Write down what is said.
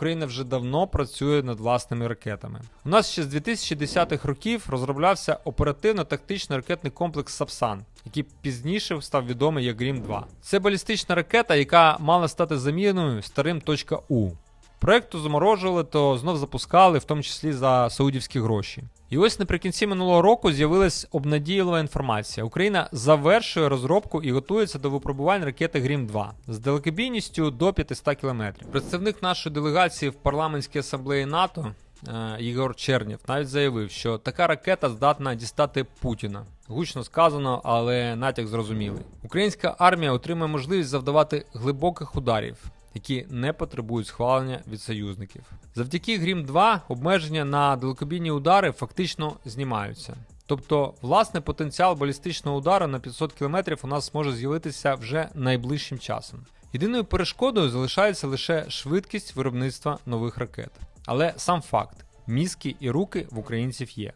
Україна вже давно працює над власними ракетами. У нас ще з 2010-х років розроблявся оперативно-тактичний ракетний комплекс Сапсан, який пізніше став відомий як Грім 2. Це балістична ракета, яка мала стати заміною старим «Точка .У. Проекту заморожували, то знов запускали, в тому числі за саудівські гроші. І ось наприкінці минулого року з'явилась обнадійлива інформація. Україна завершує розробку і готується до випробувань ракети Грім 2 з далекобійністю до 500 км. Представник нашої делегації в парламентській асамблеї НАТО е, Ігор Чернєв навіть заявив, що така ракета здатна дістати Путіна. Гучно сказано, але натяк зрозумілий. Українська армія отримає можливість завдавати глибоких ударів, які не потребують схвалення від союзників. Завдяки Грім 2 обмеження на далекобійні удари фактично знімаються. Тобто, власне, потенціал балістичного удару на 500 км у нас може з'явитися вже найближчим часом. Єдиною перешкодою залишається лише швидкість виробництва нових ракет. Але сам факт: мізки і руки в українців є.